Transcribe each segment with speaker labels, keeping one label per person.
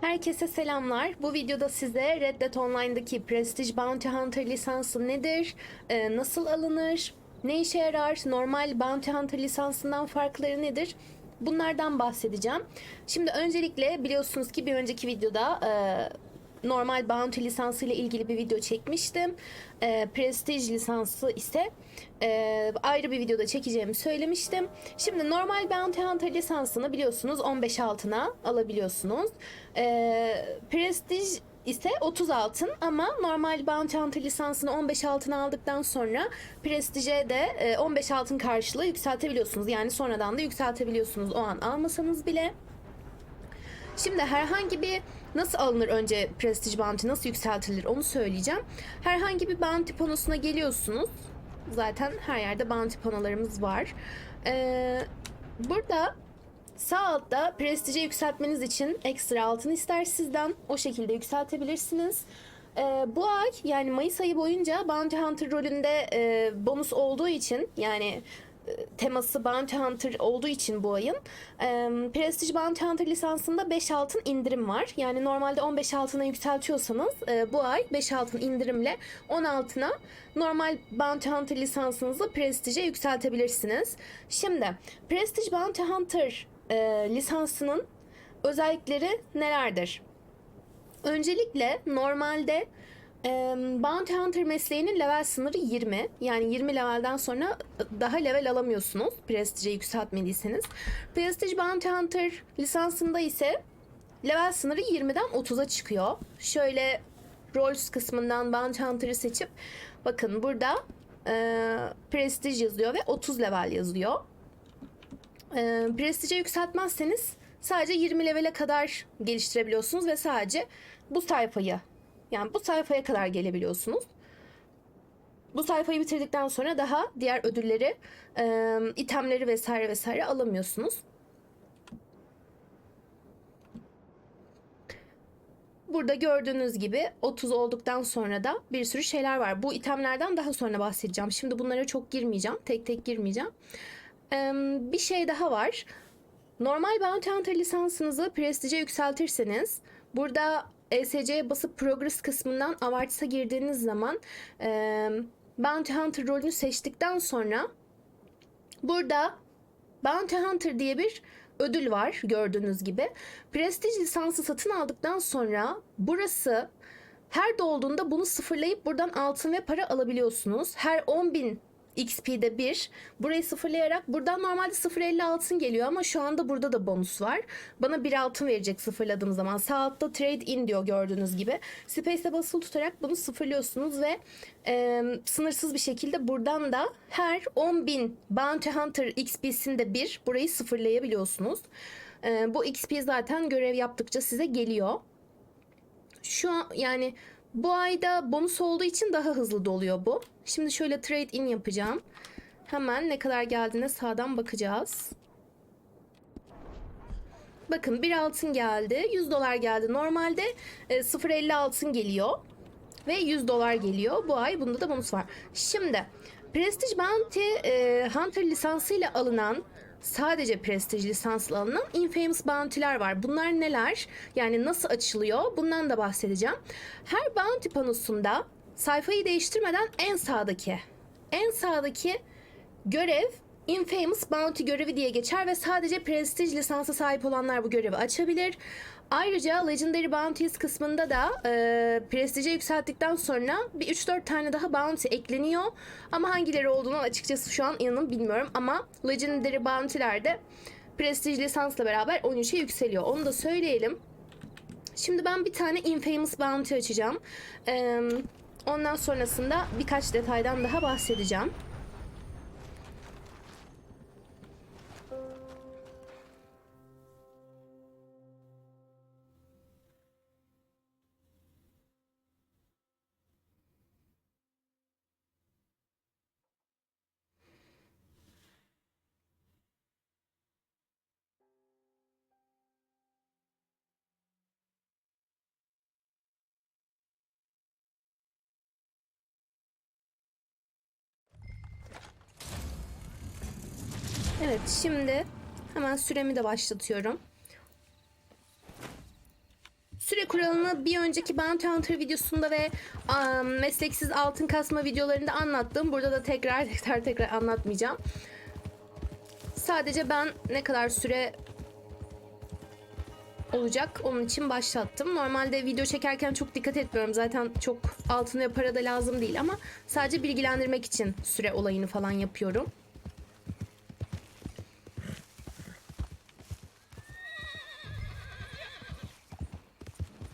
Speaker 1: Herkese selamlar. Bu videoda size Red Dead Online'daki Prestige Bounty Hunter lisansı nedir, e, nasıl alınır, ne işe yarar, normal Bounty Hunter lisansından farkları nedir? Bunlardan bahsedeceğim. Şimdi öncelikle biliyorsunuz ki bir önceki videoda e, normal Bounty lisansı ile ilgili bir video çekmiştim. E, Prestige lisansı ise e, ayrı bir videoda çekeceğimi söylemiştim. Şimdi normal Bounty Hunter lisansını biliyorsunuz 15 altına alabiliyorsunuz. E, Prestige ise 30 altın ama normal Bounty Hunter lisansını 15 altına aldıktan sonra Prestige'e de e, 15 altın karşılığı yükseltebiliyorsunuz. Yani sonradan da yükseltebiliyorsunuz o an almasanız bile. Şimdi herhangi bir nasıl alınır önce Prestige Bounty nasıl yükseltilir onu söyleyeceğim. Herhangi bir bounty panosuna geliyorsunuz. Zaten her yerde bounty panolarımız var. Ee, burada sağ altta Prestige'e yükseltmeniz için ekstra altın ister sizden. O şekilde yükseltebilirsiniz. Ee, bu ay yani Mayıs ayı boyunca Bounty Hunter rolünde e, bonus olduğu için yani teması Bounty Hunter olduğu için bu ayın e, Prestige Bounty Hunter lisansında 5 altın indirim var. Yani normalde 15 altına yükseltiyorsanız e, bu ay 5 altın indirimle 10 altına normal Bounty Hunter lisansınızı Prestige'e yükseltebilirsiniz. Şimdi Prestige Bounty Hunter e, lisansının özellikleri nelerdir? Öncelikle normalde Bounty Hunter mesleğinin level sınırı 20. Yani 20 levelden sonra daha level alamıyorsunuz. Prestige'e yükseltmediyseniz. Prestige Bounty Hunter lisansında ise level sınırı 20'den 30'a çıkıyor. Şöyle Roles kısmından Bounty Hunter'ı seçip bakın burada e, Prestige yazıyor ve 30 level yazıyor. E, Prestige'e yükseltmezseniz sadece 20 levele kadar geliştirebiliyorsunuz ve sadece bu sayfayı yani bu sayfaya kadar gelebiliyorsunuz. Bu sayfayı bitirdikten sonra daha diğer ödülleri, e, itemleri vesaire vesaire alamıyorsunuz. Burada gördüğünüz gibi 30 olduktan sonra da bir sürü şeyler var. Bu itemlerden daha sonra bahsedeceğim. Şimdi bunlara çok girmeyeceğim. Tek tek girmeyeceğim. Ee, bir şey daha var. Normal Bounty Hunter lisansınızı Prestige'e yükseltirseniz burada ESC'ye basıp Progress kısmından Avartis'a girdiğiniz zaman e, Bounty Hunter rolünü seçtikten sonra burada Bounty Hunter diye bir ödül var gördüğünüz gibi. Prestige lisansı satın aldıktan sonra burası her dolduğunda bunu sıfırlayıp buradan altın ve para alabiliyorsunuz. Her 10.000 XP'de bir. Burayı sıfırlayarak buradan normalde 0.50 altın geliyor ama şu anda burada da bonus var. Bana bir altın verecek sıfırladığım zaman. Sağ altta trade in diyor gördüğünüz gibi. Space'e basılı tutarak bunu sıfırlıyorsunuz ve e, sınırsız bir şekilde buradan da her 10.000 Bounty Hunter XP'sinde bir burayı sıfırlayabiliyorsunuz. E, bu XP zaten görev yaptıkça size geliyor. Şu an yani bu ayda bonus olduğu için daha hızlı doluyor bu. Şimdi şöyle trade in yapacağım. Hemen ne kadar geldiğine sağdan bakacağız. Bakın bir altın geldi. 100 dolar geldi. Normalde e, 0.50 altın geliyor. Ve 100 dolar geliyor. Bu ay bunda da bonus var. Şimdi Prestige Bounty e, Hunter lisansıyla alınan sadece Prestige lisanslı alınan Infamous Bounty'ler var. Bunlar neler? Yani nasıl açılıyor? Bundan da bahsedeceğim. Her Bounty panosunda sayfayı değiştirmeden en sağdaki en sağdaki görev Infamous Bounty görevi diye geçer ve sadece Prestige lisansa sahip olanlar bu görevi açabilir. Ayrıca Legendary Bounties kısmında da e, Prestige'e yükselttikten sonra bir 3-4 tane daha Bounty ekleniyor. Ama hangileri olduğunu açıkçası şu an inanın bilmiyorum. Ama Legendary Bounty'lerde Prestige lisansla beraber 13'e yükseliyor. Onu da söyleyelim. Şimdi ben bir tane Infamous Bounty açacağım. E, ondan sonrasında birkaç detaydan daha bahsedeceğim. Evet şimdi hemen süremi de başlatıyorum. Süre kuralını bir önceki Bounty Hunter videosunda ve am, mesleksiz altın kasma videolarında anlattım. Burada da tekrar tekrar tekrar anlatmayacağım. Sadece ben ne kadar süre olacak onun için başlattım. Normalde video çekerken çok dikkat etmiyorum. Zaten çok altın ve para da lazım değil ama sadece bilgilendirmek için süre olayını falan yapıyorum.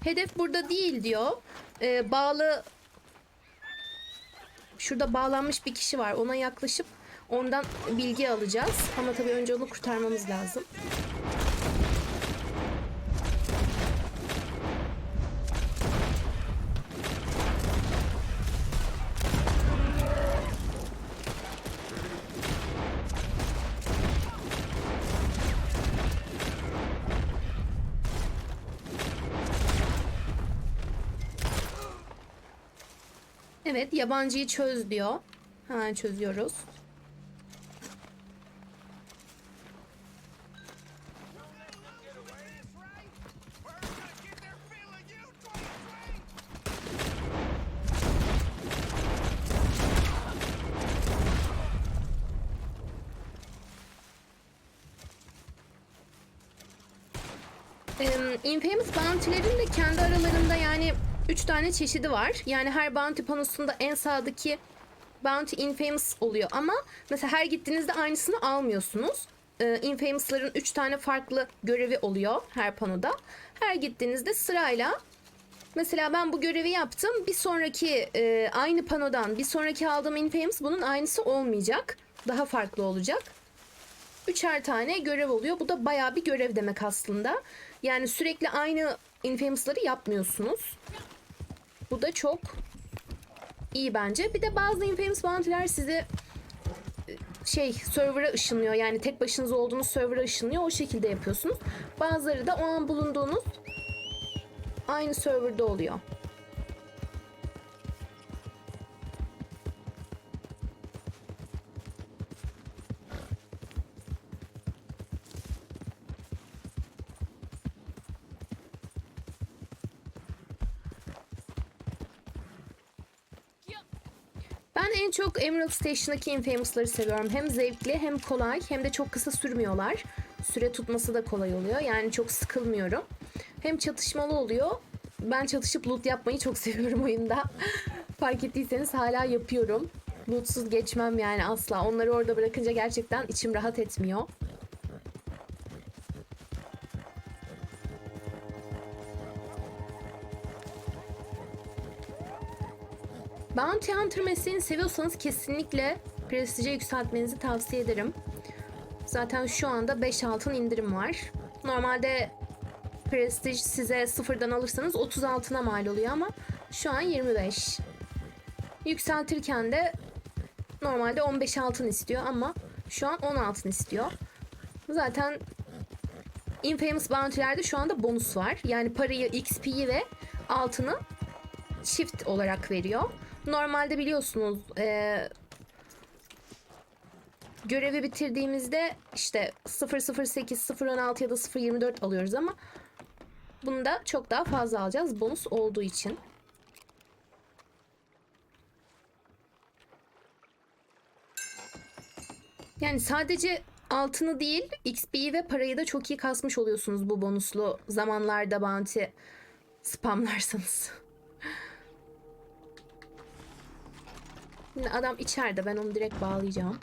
Speaker 1: Hedef burada değil diyor. Ee, bağlı şurada bağlanmış bir kişi var. Ona yaklaşıp ondan bilgi alacağız. Ama tabii önce onu kurtarmamız lazım. Evet, yabancıyı çöz diyor. Hemen çözüyoruz. Infamous Bounty'lerin de kendi aralarında yani 3 tane çeşidi var. Yani her bounty panosunda en sağdaki bounty infamous oluyor ama mesela her gittiğinizde aynısını almıyorsunuz. Ee, Infamous'ların 3 tane farklı görevi oluyor her panoda. Her gittiğinizde sırayla Mesela ben bu görevi yaptım. Bir sonraki e, aynı panodan bir sonraki aldığım Infamous bunun aynısı olmayacak. Daha farklı olacak. Üçer tane görev oluyor. Bu da bayağı bir görev demek aslında. Yani sürekli aynı Infamous'ları yapmıyorsunuz. Bu da çok iyi bence. Bir de bazı Infamous Bounty'ler sizi e, şey server'a ışınlıyor. Yani tek başınıza olduğunuz server'a ışınlıyor. O şekilde yapıyorsunuz. Bazıları da o an bulunduğunuz aynı serverda oluyor. Ben en çok Emerald Station'daki Infamous'ları seviyorum. Hem zevkli hem kolay hem de çok kısa sürmüyorlar. Süre tutması da kolay oluyor. Yani çok sıkılmıyorum. Hem çatışmalı oluyor. Ben çatışıp loot yapmayı çok seviyorum oyunda. Fark ettiyseniz hala yapıyorum. Lootsuz geçmem yani asla. Onları orada bırakınca gerçekten içim rahat etmiyor. Bounty Hunter mesleğini seviyorsanız kesinlikle prestije yükseltmenizi tavsiye ederim. Zaten şu anda 5 altın indirim var. Normalde prestij size sıfırdan alırsanız 30 altına mal oluyor ama şu an 25. Yükseltirken de normalde 15 altın istiyor ama şu an 10 altın istiyor. Zaten Infamous Bounty'lerde şu anda bonus var. Yani parayı, XP'yi ve altını çift olarak veriyor. Normalde biliyorsunuz e, görevi bitirdiğimizde işte 008, 016 ya da 024 alıyoruz ama bunda çok daha fazla alacağız bonus olduğu için. Yani sadece altını değil XP'yi ve parayı da çok iyi kasmış oluyorsunuz bu bonuslu zamanlarda bounty spamlarsanız. Şimdi adam içeride. Ben onu direkt bağlayacağım.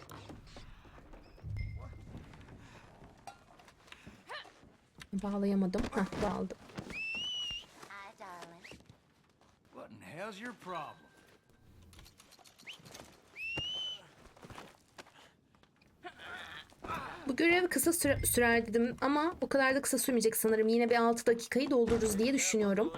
Speaker 1: Bağlayamadım. Heh, bağladım. Bu görev kısa süre- sürer dedim ama o kadar da kısa sürmeyecek sanırım. Yine bir 6 dakikayı doldururuz diye düşünüyorum.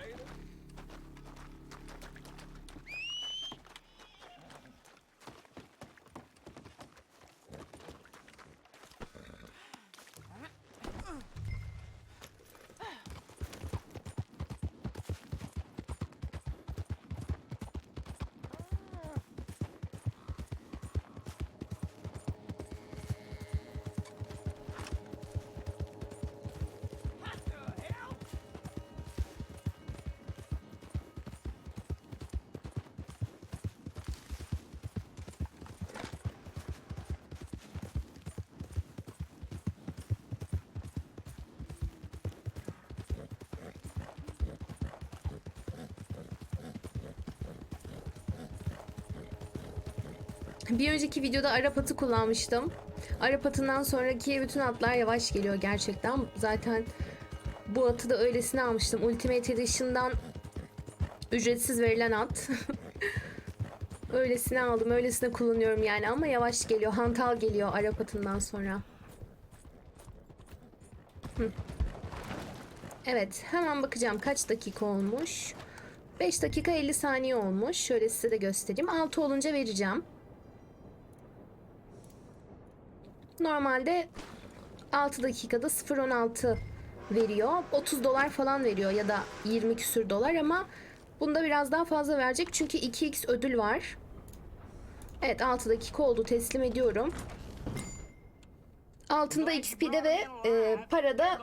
Speaker 1: Bir önceki videoda Arap atı kullanmıştım. Arap atından sonraki bütün atlar yavaş geliyor gerçekten. Zaten bu atı da öylesine almıştım. Ultimate Edition'dan ücretsiz verilen at. öylesine aldım, öylesine kullanıyorum yani ama yavaş geliyor. Hantal geliyor Arap atından sonra. Evet, hemen bakacağım kaç dakika olmuş. 5 dakika 50 saniye olmuş. Şöyle size de göstereyim. 6 olunca vereceğim. Normalde 6 dakikada 0.16 veriyor. 30 dolar falan veriyor ya da 20 küsür dolar ama bunda biraz daha fazla verecek çünkü 2x ödül var. Evet 6 dakika oldu teslim ediyorum. Altında XP'de ve e, parada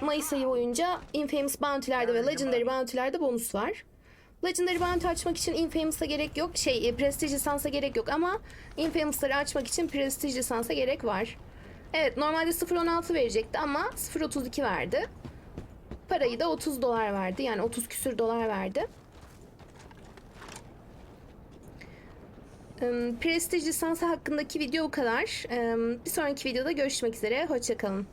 Speaker 1: Mayıs ayı boyunca Infamous Bounty'lerde ve Legendary Bounty'lerde bonus var. Legendary Bounty açmak için Infamous'a gerek yok. Şey, e, Prestige lisansa gerek yok ama Infamous'ları açmak için Prestige lisansa gerek var. Evet, normalde 0.16 verecekti ama 0.32 verdi. Parayı da 30 dolar verdi. Yani 30 küsür dolar verdi. Prestige lisansı hakkındaki video bu kadar. Bir sonraki videoda görüşmek üzere. Hoşçakalın.